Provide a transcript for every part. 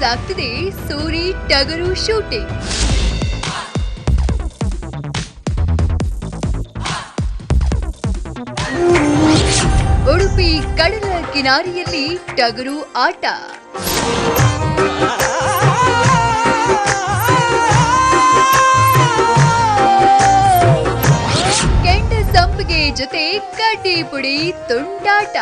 ಸಾಗ್ತಿದೆ ಸೂರಿ ಟಗರು ಶೂಟಿಂಗ್. ಉಡುಪಿ ಕಡಲ ಕಿನಾರಿಯಲ್ಲಿ ಟಗರು ಆಟ. ಕೆಂಡ ಸಂಪಿಗೆ ಜೊತೆ ಕಡ್ಡಿ ಪುಡಿ ತುಂಡಾಟ.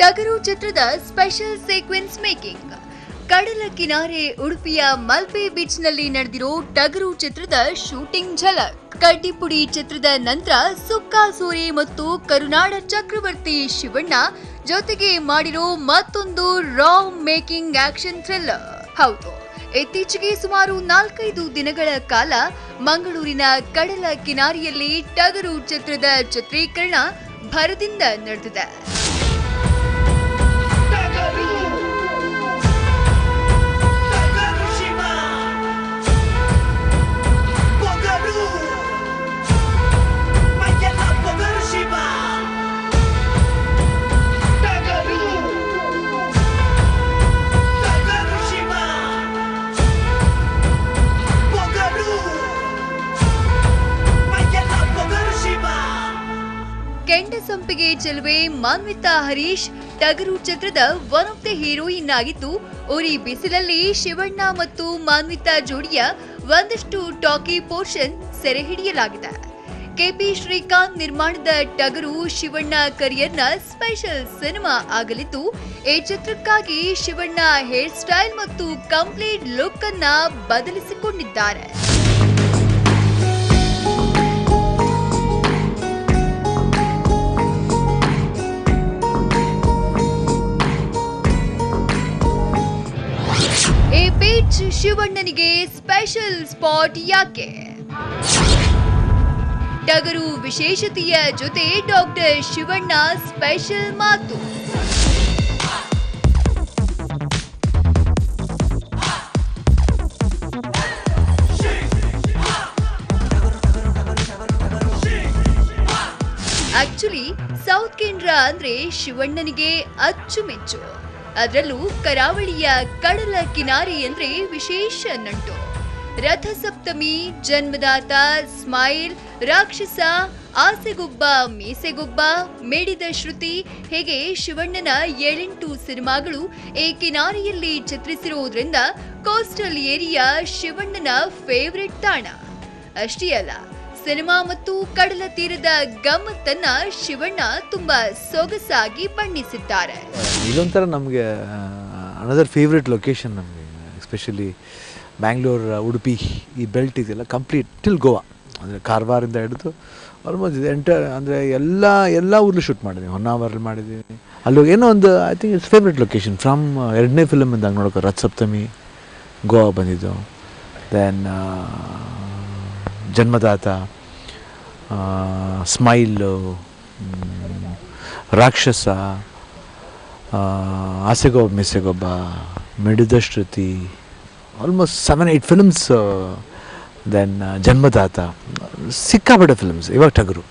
ಟಗರು ಚಿತ್ರದ ಸ್ಪೆಷಲ್ ಸೀಕ್ವೆನ್ಸ್ ಮೇಕಿಂಗ್. ಕಡಲ ಕಿನಾರೆ ಉಡುಪಿಯ ಮಲ್ಪೆ ಬೀಚ್ನಲ್ಲಿ ನಡೆದಿರೋ ಟಗರು ಚಿತ್ರದ ಶೂಟಿಂಗ್ ಝಲಕ್. ಕಡ್ಡಿಪುಡಿ ಚಿತ್ರದ ನಂತರ ಸುಕ್ಕಾ ಸೂರಿ ಮತ್ತು ಕರುನಾಡ ಚಕ್ರವರ್ತಿ ಶಿವಣ್ಣ ಜೊತೆಗೆ ಮಾಡಿರೋ ಮತ್ತೊಂದು ರಾ ಮೇಕಿಂಗ್ ಆಕ್ಷನ್ ಥ್ರಿಲ್ಲರ್. ಹೌದು, ಇತ್ತೀಚೆಗೆ ಸುಮಾರು ನಾಲ್ಕೈದು ದಿನಗಳ ಕಾಲ ಮಂಗಳೂರಿನ ಕಡಲ ಕಿನಾರಿಯಲ್ಲಿ ಟಗರು ಚಿತ್ರದ ಚಿತ್ರೀಕರಣ ಭರದಿಂದ ನಡೆದಿದೆ. ಚೆಲುವೆ ಮಾನ್ವಿತಾ ಹರೀಶ್ ಟಗರು ಚಿತ್ರದ ಒನ್ ಆಫ್ ದ ಹೀರೋಯಿನ್ ಆಗಿದ್ದು, ಉರಿ ಬಿಸಿಲಲ್ಲಿ ಶಿವಣ್ಣ ಮತ್ತು ಮಾನ್ವಿತಾ ಜೋಡಿಯ ಒಂದಷ್ಟು ಟಾಕಿ ಪೋರ್ಷನ್ ಸೆರೆ ಹಿಡಿಯಲಾಗಿದೆ. ಕೆಪಿ ಶ್ರೀಕಾಂತ್ ನಿರ್ಮಾಣದ ಟಗರು ಶಿವಣ್ಣ ಕರಿಯರ್ನ ಸ್ಪೆಷಲ್ ಸಿನಿಮಾ ಆಗಲಿದ್ದು, ಈ ಚಿತ್ರಕ್ಕಾಗಿ ಶಿವಣ್ಣ ಹೇರ್ ಸ್ಟೈಲ್ ಮತ್ತು ಕಂಪ್ಲೀಟ್ ಲುಕ್ ಅನ್ನ ಬದಲಿಸಿಕೊಂಡಿದ್ದಾರೆ. ಬೀಚ್ ಶಿವಣ್ಣನಿಗೆ ಸ್ಪೆಷಲ್ ಸ್ಪಾಟ್ ಯಾಕೆ? ಟಗರು ವಿಶೇಷತೆಯ ಜೊತೆ ಡಾಕ್ಟರ್ ಶಿವಣ್ಣ ಸ್ಪೆಷಲ್ ಮಾತು. ಆಕ್ಚುಲಿ ಸೌತ್ ಕೇಂದ್ರ ಅಂದ್ರೆ ಶಿವಣ್ಣನಿಗೆ ಅಚ್ಚುಮೆಚ್ಚು. ಅದರಲ್ಲೂ ಕರಾವಳಿಯ ಕಡಲ ಕಿನಾರಿ ಎಂದ್ರೆ ವಿಶೇಷ ನಂಟು. ರಥಸಪ್ತಮಿ, ಜನ್ಮದಾತ ಸ್ಮೈಲ್, ರಾಕ್ಷಸ, ಆಸೆಗುಬ್ಬ, ಮೀಸೆಗುಬ್ಬ, ಮೇಡಿದ ಶ್ರುತಿ, ಹೇಗೆ ಶಿವಣ್ಣನ ಏಳೆಂಟು ಸಿನಿಮಾಗಳು ಈ ಕಿನಾರಿಯಲ್ಲಿ ಚಿತ್ರಿಸಿರುವುದರಿಂದ ಕೋಸ್ಟಲ್ ಏರಿಯಾ ಶಿವಣ್ಣನ ಫೇವ್ರೆಟ್ ತಾಣ. ಅಷ್ಟೇ ಅಲ್ಲ ಸಿನಿಮಾ ಮತ್ತು ಕಡಲ ತೀರದ ಗಮ್ಮತ್ತನ್ನ ಶಿವಣ್ಣ ತುಂಬಾ ಸೊಗಸಾಗಿ ಬಣ್ಣಿಸಿದ್ದಾರೆ. ಇದೊಂಥರ ನಮಗೆ ಅನದರ್ ಫೇವ್ರೇಟ್ ಲೊಕೇಶನ್ ನಮಗೆ ಎಸ್ಪೆಷಲಿ ಬ್ಯಾಂಗ್ಳೂರ್ ಉಡುಪಿ ಈ ಬೆಲ್ಟ್ ಇದೆಲ್ಲ ಕಂಪ್ಲೀಟ್ ಟಿಲ್ ಗೋವಾ ಅಂದರೆ ಕಾರವಾರಿಂದ ಹಿಡಿದು ಆಲ್ಮೋಸ್ಟ್ ಇದು. ಎಂಟರ್ ಅಂದರೆ ಎಲ್ಲ ಎಲ್ಲ ಊರಲ್ಲೂ ಶೂಟ್ ಮಾಡಿದ್ದೀವಿ ಹೊನ್ನಾವರಲ್ಲಿ ಮಾಡಿದ್ದೀನಿ ಅಲ್ಲಿ ಏನೋ ಒಂದು I think it's favourite location from ಎರಡನೇ ಫಿಲಮ್ ಇಂದಾಗ ನೋಡೋಕೆ, ರಥ ಗೋವಾ ಬಂದಿದ್ದು. ದೆನ್ ಜನ್ಮದಾತ ಸ್ಮೈಲು ರಾಕ್ಷಸ ಆಸೆಗೊಬ್ಬ ಮಿಸೆಗೊಬ್ಬ, ಮಿಡಿದ ಶ್ರುತಿ almost seven eight films then ಜನ್ಮದಾತ. ಸಿಕ್ಕಾಪಟ್ಟೆ ಫಿಲ್ಮ್ಸ್ ಇವಾಗ ಟಗರು.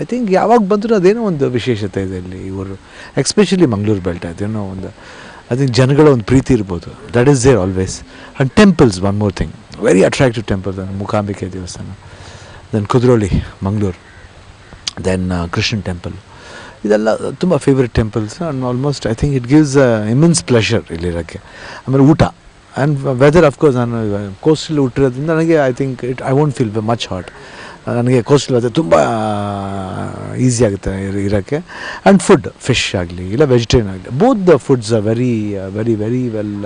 ಐ ಥಿಂಕ್ ಯಾವಾಗ ಬಂದರೂ ಅದೇನೋ ಒಂದು ವಿಶೇಷತೆ ಇದೆ ಇಲ್ಲಿ. ಇವರು ಎಕ್ಸ್ಪೆಷಲಿ ಮಂಗಳೂರು ಬೆಲ್ಟ್ ಅದೇನೋ ಒಂದು ಐ ಥಿಂಕ್ ಜನಗಳ ಒಂದು ಪ್ರೀತಿ ಇರ್ಬೋದು. That is there always and temples one more thing very attractive temple Mookambike ದೇವಸ್ಥಾನ. Then Kudroli Mangaluru then Krishnan temple ಇದೆಲ್ಲ ತುಂಬ favourite temples and almost I think it gives immense pleasure ಇಲ್ಲಿರೋಕ್ಕೆ. ಆಮೇಲೆ ಊಟ. ಆ್ಯಂಡ್ ವೆದರ್ ಅಫ್ಕೋರ್ಸ್ ನಾನು ಕೋಸ್ಟಲ್ ಹುಟ್ಟಿರೋದ್ರಿಂದ ನನಗೆ I think it I won't feel much hot ನನಗೆ coastal weather ತುಂಬ ಈಸಿ ಆಗುತ್ತೆ ಇರ- ಇರೋಕ್ಕೆ. ಆ್ಯಂಡ್ ಫುಡ್ ಫಿಶ್ ಆಗಲಿ, ಇಲ್ಲ ವೆಜಿಟೇರಿಯನ್ ಆಗಲಿ. Both the foods are very very very well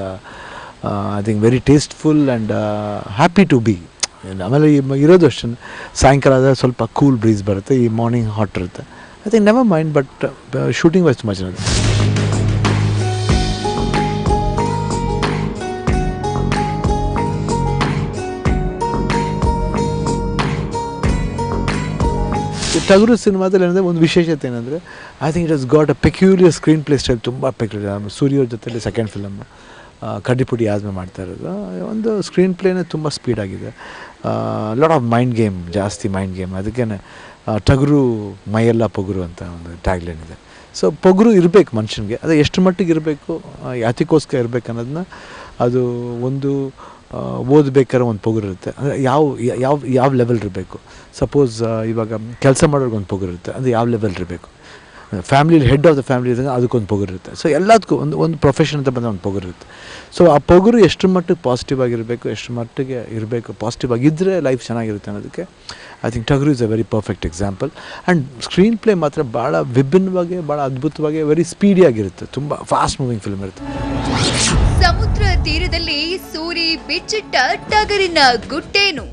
I think very tasteful and happy to be ಆಮೇಲೆ ಈ ಇರೋದು ಅಷ್ಟೇ. ಸಾಯಂಕಾಲ ಆದರೆ ಸ್ವಲ್ಪ ಕೂಲ್ ಬ್ರೀಸ್ ಬರುತ್ತೆ, ಈ ಮಾರ್ನಿಂಗ್ ಹಾಟ್ ಇರುತ್ತೆ. I think never mind but shooting wise ತುಂಬ ಚೆನ್ನಾಗಿದೆ. ಈ ಟಗರು ಸಿನಿಮಾದಲ್ಲಿ ಏನಂದರೆ ಒಂದು ವಿಶೇಷತೆ ಏನಂದರೆ I think it is got a peculiar screenplay style ತುಂಬ ಪೆಕ್ಯೂರಿಯರ್ ಸೂರ್ಯವ್ರ ಜೊತೆಲಿ ಸೆಕೆಂಡ್ ಫಿಲಮ್ ಕಡ್ಡಿಪುಡಿ ಆದ್ಮೇಲೆ ಮಾಡ್ತಾ ಇರೋದು. ಒಂದು ಸ್ಕ್ರೀನ್ ಪ್ಲೇನೇ ತುಂಬ ಸ್ಪೀಡಾಗಿದೆ ಲಾಟ್ ಆಫ್ ಮೈಂಡ್ ಗೇಮ್ ಜಾಸ್ತಿ ಮೈಂಡ್ ಗೇಮ್ ಅದಕ್ಕೇ ಟಗರು ಮೈಯೆಲ್ಲ ಪೊಗರು ಅಂತ ಒಂದು ಟ್ಯಾಗ್ಲೈನ್ ಇದೆ. ಸೊ ಪೊಗರು ಇರಬೇಕು ಮನುಷ್ಯನಿಗೆ. ಅದು ಎಷ್ಟು ಮಟ್ಟಿಗೆ ಇರಬೇಕು ಯಾತಿಗೋಸ್ಕರ ಇರಬೇಕು ಅನ್ನೋದನ್ನ ಅದು ಒಂದು ಓದಬೇಕಾದ್ರೆ ಒಂದು ಪೊಗರು ಇರುತ್ತೆ. ಅಂದರೆ ಯಾವ ಯಾವ ಯಾವ ಲೆವೆಲ್ ಇರಬೇಕು. ಸಪೋಸ್ ಇವಾಗ ಕೆಲಸ ಮಾಡೋರ್ಗೆ ಒಂದು ಪೊಗರು ಇರುತ್ತೆ. ಅದು ಯಾವ ಲೆವೆಲ್ ಇರಬೇಕು. Family head of the family ಇದ್ದಾಗ ಅದಕ್ಕೊಂದು ಪೊಗರು ಇರುತ್ತೆ. ಸೊ ಎಲ್ಲದಕ್ಕೂ ಒಂದು ಒಂದು ಪ್ರೊಫೆಷನ್ ಅಂತ ಬಂದ ಒಂದು ಪೊಗರು ಇರುತ್ತೆ. ಸೊ ಆ ಪೊಗರು ಎಷ್ಟು ಮಟ್ಟಿಗೆ ಪಾಸಿಟಿವ್ ಆಗಿರಬೇಕು, ಎಷ್ಟು ಮಟ್ಟಿಗೆ ಇರಬೇಕು ಪಾಸಿಟಿವ್ ಆಗಿದ್ದರೆ ಲೈಫ್ ಚೆನ್ನಾಗಿರುತ್ತೆ ಅನ್ನೋದಕ್ಕೆ I think Tagaru is a very perfect example and screenplay ಮಾತ್ರ ಭಾಳ ವಿಭಿನ್ನವಾಗಿ, ಭಾಳ ಅದ್ಭುತವಾಗಿ ವೆರಿ ಸ್ಪೀಡಿಯಾಗಿರುತ್ತೆ ತುಂಬ ಫಾಸ್ಟ್ ಮೂವಿಂಗ್ ಫಿಲ್ಮ್ ಇರುತ್ತೆ. ಸಮುದ್ರ ತೀರದಲ್ಲಿ ಸೂರಿ ಬಿಚ್ಚಿಟ್ಟ ಟಗರಿನ ಗುಟ್ಟೇನು?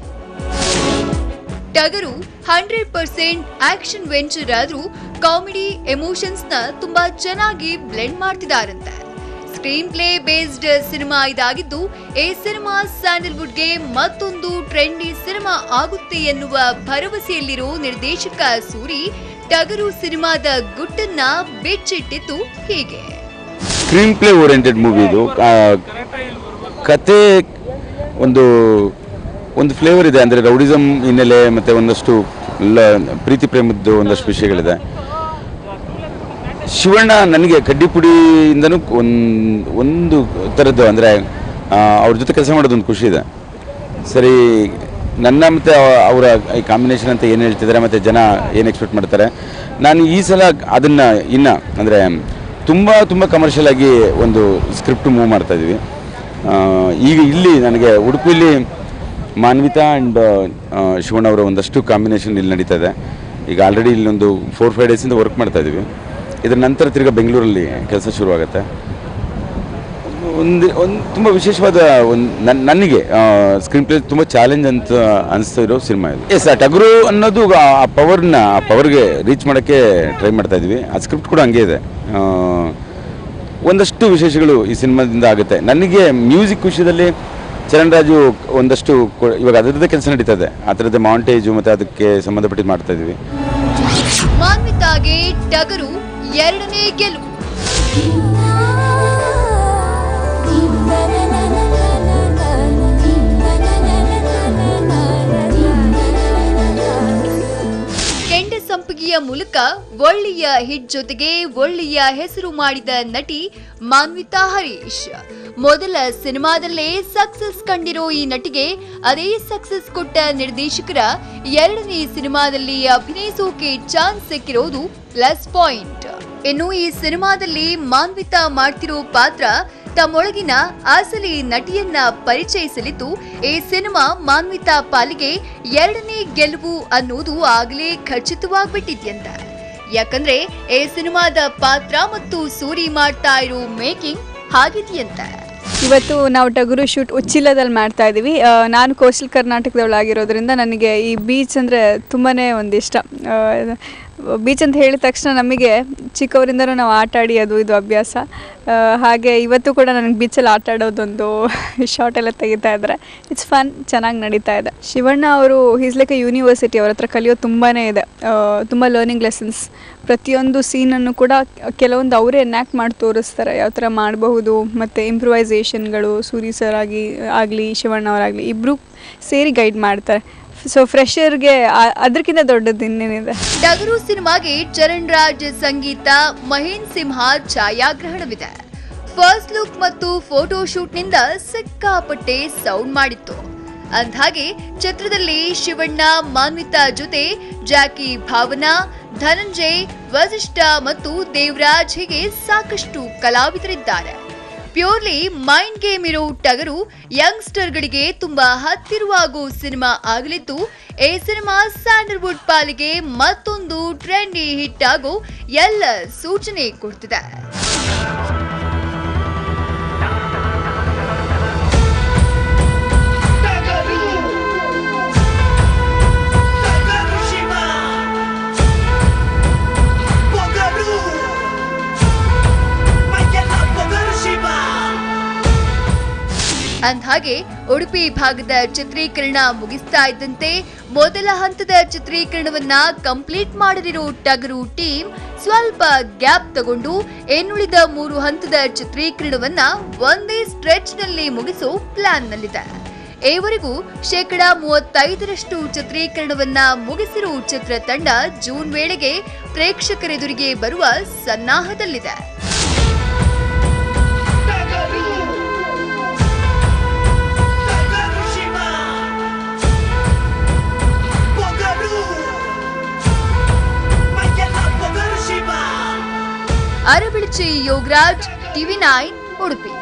Tagaru hundred percent action venture ಆದ್ರೂ ಕಾಮಿಡಿ ಎಮೋಷನ್ಸ್ನ ತುಂಬಾ ಚೆನ್ನಾಗಿ ಬ್ಲೆಂಡ್ ಮಾಡ್ತಿದಾರಂತೆ. ಸ್ಕ್ರೀನ್ ಪ್ಲೇ ಬೇಸ್ಡ್ ಸಿನಿಮಾ ಇದಾಗಿದ್ದು, ಈ ಸಿನಿಮಾ ಸ್ಯಾಂಡಲ್ವುಡ್ಗೆ ಮತ್ತೊಂದು ಟ್ರೆಂಡಿ ಸಿನಿಮಾ ಆಗುತ್ತೆ ಎನ್ನುವ ಭರವಸೆಯಲ್ಲಿರೋ ನಿರ್ದೇಶಕ ಸೂರಿ, ಟಗರು ಸಿನಿಮಾದ ಗುಟ್ಟನ್ನ ಬಿಚ್ಚಿಟ್ಟಿದ್ದು ಹೀಗೆ. ಸ್ಕ್ರೀನ್ ಪ್ಲೇ ಓರಿಯೆಂಟೆಡ್ ಮೂವಿ ಇದು. ಕತೆ ಒಂದು ಒಂದು ಫ್ಲೇವರ್ ಇದೆ. ಅಂದರೆ ರೌಡಿಸಮ್ ಹಿನ್ನೆಲೆ ಮತ್ತು ಒಂದಷ್ಟು ಪ್ರೀತಿ ಪ್ರೇಮದ್ದು ಒಂದಷ್ಟು ವಿಷಯಗಳಿದೆ. ಶಿವಣ್ಣ ನನಗೆ ಕಡ್ಡಿಪುಡಿಯಿಂದನೂ ಒಂದು ಒಂದು ಥರದ್ದು ಅಂದರೆ ಅವ್ರ ಜೊತೆ ಕೆಲಸ ಮಾಡೋದೊಂದು ಖುಷಿ ಇದೆ. ಸರಿ, ನನ್ನ ಮತ್ತು ಅವರ ಈ ಕಾಂಬಿನೇಷನ್ ಅಂತ ಏನು ಹೇಳ್ತಿದ್ದಾರೆ, ಮತ್ತು ಜನ ಏನು ಎಕ್ಸ್ಪೆಕ್ಟ್ ಮಾಡ್ತಾರೆ? ನಾನು ಈ ಸಲ ಅದನ್ನು ಇನ್ನು, ಅಂದರೆ, ತುಂಬ ತುಂಬ ಕಮರ್ಷಿಯಲ್ ಆಗಿ ಒಂದು ಸ್ಕ್ರಿಪ್ಟ್ ಮೂವ್ ಮಾಡ್ತಾ ಇದ್ದೀವಿ. ಈಗ ಇಲ್ಲಿ ನನಗೆ ಉಡುಪಿಲಿ ಮಾನ್ವಿತಾ ಆ್ಯಂಡ್ ಶಿವಣ್ಣ ಅವರ ಒಂದಷ್ಟು ಕಾಂಬಿನೇಷನ್ ಇಲ್ಲಿ ನಡೀತಾ ಇದೆ. ಈಗ ಆಲ್ರೆಡಿ ಇಲ್ಲೊಂದು ಫೋರ್ ಫೈವ್ ಡೇಸಿಂದ ವರ್ಕ್ ಮಾಡ್ತಾ ಇದ್ದೀವಿ. ಇದರ ನಂತರ ತಿರ್ಗಿ ಬೆಂಗಳೂರಲ್ಲಿ ಕೆಲಸ ಶುರುವಾಗುತ್ತೆ. ಒಂದು ಒಂದು ತುಂಬ ವಿಶೇಷವಾದ ಒಂದು ನನ್ನ ನನಗೆ ಸ್ಕ್ರೀನ್ ಪ್ಲೇ ತುಂಬ ಚಾಲೆಂಜ್ ಅಂತ ಅನಿಸ್ತಾ ಇರೋ ಸಿನಿಮಾ ಇದು. ಎಸ್ ಆ ಟಗರು ಅನ್ನೋದು ಆ ಪವರ್ನ ಆ ಪವರ್ಗೆ ರೀಚ್ ಮಾಡೋಕ್ಕೆ ಟ್ರೈ ಮಾಡ್ತಾ ಇದ್ವಿ. ಆ ಸ್ಕ್ರಿಪ್ಟ್ ಕೂಡ ಹಂಗೆ ಇದೆ. ಒಂದಷ್ಟು ವಿಶೇಷಗಳು ಈ ಸಿನಿಮಾದಿಂದ ಆಗುತ್ತೆ. ನನಗೆ ಮ್ಯೂಸಿಕ್ ವಿಷಯದಲ್ಲಿ ಚರಣ್ ರಾಜು ಒಂದಷ್ಟು ಕೊ- ಇವಾಗ ಅದರದ್ದೇ ಕೆಲಸ ನಡೀತಾ ಇದೆ. ಆ ಥರದ್ದೇ ಮಾಂಟೇಜು ಮತ್ತು ಅದಕ್ಕೆ ಸಂಬಂಧಪಟ್ಟಿದ್ದು ಮಾಡ್ತಾ ಇದ್ವಿ. ಮಾನ್ವಿತಾಗೆ ಟಗರು ಎರಡನೇ ಗೆಲುವು ಸಂಪಿಗೆಯ ಮೂಲಕ ಒಳ್ಳೆಯ ಹಿಟ್ ಜೊತೆಗೆ ಒಳ್ಳೆಯ ಹೆಸರು ಮಾಡಿದ ನಟಿ ಮಾನ್ವಿತಾ ಹರೀಶ್. ಮೊದಲ ಸಿನಿಮಾದಲ್ಲೇ ಸಕ್ಸಸ್ ಕಂಡಿರೋ ಈ ನಟಿಗೆ ಅದೇ ಸಕ್ಸಸ್ ಕೊಟ್ಟ ನಿರ್ದೇಶಕರ ಎರಡನೇ ಸಿನಿಮಾದಲ್ಲಿ ಅಭಿನಯಿಸೋಕೆ ಚಾನ್ಸ್ ಸಿಕ್ಕಿರೋದು ಪ್ಲಸ್ ಪಾಯಿಂಟ್. ಇನ್ನು ಈ ಸಿನಿಮಾದಲ್ಲಿ ಮಾನ್ವಿತಾ ಮಾಡ್ತಿರೋ ಪಾತ್ರ ತಮ್ಮೊಳಗಿನ ಅಸಲಿ ನಟಿಯನ್ನ ಪರಿಚಯಿಸಲಿದ್ದು, ಈ ಸಿನಿಮಾ ಮಾನ್ವಿತಾ ಪಾಲಿಗೆ ಎರಡನೇ ಗೆಲುವು ಅನ್ನೋದು ಆಗಲೇ ಖಚಿತವಾಗ್ಬಿಟ್ಟಿದ್ಯಂತ. ಯಾಕಂದ್ರೆ, ಈ ಸಿನಿಮಾದ ಪಾತ್ರ ಮತ್ತು ಸೂರಿ ಮಾಡ್ತಾ ಇರೋ ಮೇಕಿಂಗ್ ಹಾಗಿದೆಯಂತ. ಇವತ್ತು ನಾವು ಟಗುರು ಶೂಟ್ ಉಚ್ಚಿಲದಲ್ಲಿ ಮಾಡ್ತಾ ಇದ್ದೀವಿ. ನಾನು ಕೋಸ್ಟಲ್ ಕರ್ನಾಟಕದವಳಾಗಿರೋದ್ರಿಂದ ನನಗೆ ಈ ಬೀಚ್ ಅಂದರೆ ತುಂಬಾ ಒಂದು ಇಷ್ಟ ಬೀಚ್ ಅಂತ ಹೇಳಿದ ತಕ್ಷಣ ನಮಗೆ ಚಿಕ್ಕವರಿಂದನೂ ನಾವು ಆಟ ಆಡಿ ಅದು ಇದು ಅಭ್ಯಾಸ. ಹಾಗೆ ಇವತ್ತು ಕೂಡ ನನಗೆ ಬೀಚಲ್ಲಿ ಆಟ ಆಡೋದೊಂದು ಶಾರ್ಟ್ ಎಲ್ಲ ತೆಗಿತಾ ಇದ್ದಾರೆ ಇಟ್ಸ್ ಫನ್ ಚೆನ್ನಾಗಿ ನಡೀತಾ ಇದೆ. ಶಿವಣ್ಣ ಅವರು ಹೀಸ್ ಲೈಕ್ ಎ ಯೂನಿವರ್ಸಿಟಿ ಅವ್ರ ಹತ್ರ ಕಲಿಯೋದು ತುಂಬಾ ಇದೆ. ತುಂಬ ಲರ್ನಿಂಗ್ ಲೆಸನ್ಸ್ ಪ್ರತಿಯೊಂದು ಸೀನನ್ನು ಕೂಡ ಕೆಲವೊಂದು ಅವರೇ ಎನ್ಯಾಕ್ಟ್ ಮಾಡಿ ತೋರಿಸ್ತಾರೆ. ಯಾವ ಥರ ಮಾಡಬಹುದು, ಮತ್ತು ಇಂಪ್ರೂವೈಸೇಷನ್ಗಳು ಸೂರಿ ಸರ್ ಆಗಿ, ಆಗಲಿ, ಶಿವಣ್ಣ ಅವರಾಗಲಿ ಇಬ್ಬರು ಸೇರಿ ಗೈಡ್ ಮಾಡ್ತಾರೆ. ಸೊ ಫ್ರೆಶರ್ಗೆ ಅದಕ್ಕಿಂತ ದೊಡ್ಡದು ಇನ್ನೇನಿದೆ ಡಗರು ಸಿನಿಮಾಗೆ ಚರಣ್ ರಾಜ್ ಸಂಗೀತ ಮಹೇನ್ ಸಿಂಹ ಛಾಯಾಗ್ರಹಣವಿದೆ ಫಸ್ಟ್ ಲುಕ್ ಮತ್ತು ಫೋಟೋ ಶೂಟ್ನಿಂದ ಸಿಕ್ಕಾಪಟ್ಟೆ ಸೌಂಡ್ ಮಾಡಿತ್ತು ಅಂದ್ಹಾಗೆ ಚಿತ್ರದಲ್ಲಿ ಶಿವಣ್ಣ ಮಾನ್ವಿತಾ ಜೊತೆ ಜಾಕಿ ಭಾವನಾ ಧನಂಜಯ್ ವಸಿಷ್ಠ ಮತ್ತು ದೇವರಾಜ್ ಹೀಗೆ ಸಾಕಷ್ಟು ಕಲಾವಿದರಿದ್ದಾರೆ ಪ್ಯೂರ್ಲಿ ಮೈಂಡ್ ಗೇಮ್ ಇರೋ ಟಗರು ಯಂಗ್ಸ್ಟರ್ಗಳಿಗೆ ತುಂಬಾ ಹತ್ತಿರವಾಗೋ ಸಿನಿಮಾ ಆಗಲಿದ್ದು, ಈ ಸಿನಿಮಾ ಸ್ಯಾಂಡಲ್ವುಡ್ ಪಾಲಿಗೆ ಮತ್ತೊಂದು ಟ್ರೆಂಡಿ ಹಿಟ್ ಆಗೋ ಎಲ್ಲ ಸೂಚನೆ ಕೊಡ್ತಿದೆ. ಅಂದ್ಹಾಗೆ, ಉಡುಪಿ ಭಾಗದ ಚಿತ್ರೀಕರಣ ಮುಗಿಸ್ತಾ ಇದ್ದಂತೆ ಮೊದಲ ಹಂತದ ಚಿತ್ರೀಕರಣವನ್ನ ಕಂಪ್ಲೀಟ್ ಮಾಡದಿರೋ ಟಗರು ಟೀಮ್ ಸ್ವಲ್ಪ ಗ್ಯಾಪ್ ತಗೊಂಡು ಇನ್ನುಳಿದ ಮೂರು ಹಂತದ ಚಿತ್ರೀಕರಣವನ್ನ ಒಂದೇ ಸ್ಟ್ರೆಚ್ನಲ್ಲಿ ಮುಗಿಸೋ ಪ್ಲಾನ್ನಲ್ಲಿದೆ. ಈವರೆಗೂ ಶೇಕಡ ಮೂವತ್ತೈದರಷ್ಟು ಚಿತ್ರೀಕರಣವನ್ನ ಮುಗಿಸಿರುವ ಚಿತ್ರತಂಡ ಜೂನ್ ವೇಳೆಗೆ ಪ್ರೇಕ್ಷಕರೆದುರಿಗೆ ಬರುವ ಸನ್ನಾಹದಲ್ಲಿದೆ. ಅರಬಿಳಿಚಿ ಯೋಗರಾಜ್ ಟಿವಿ ನೈನ್ ಉಡುಪಿ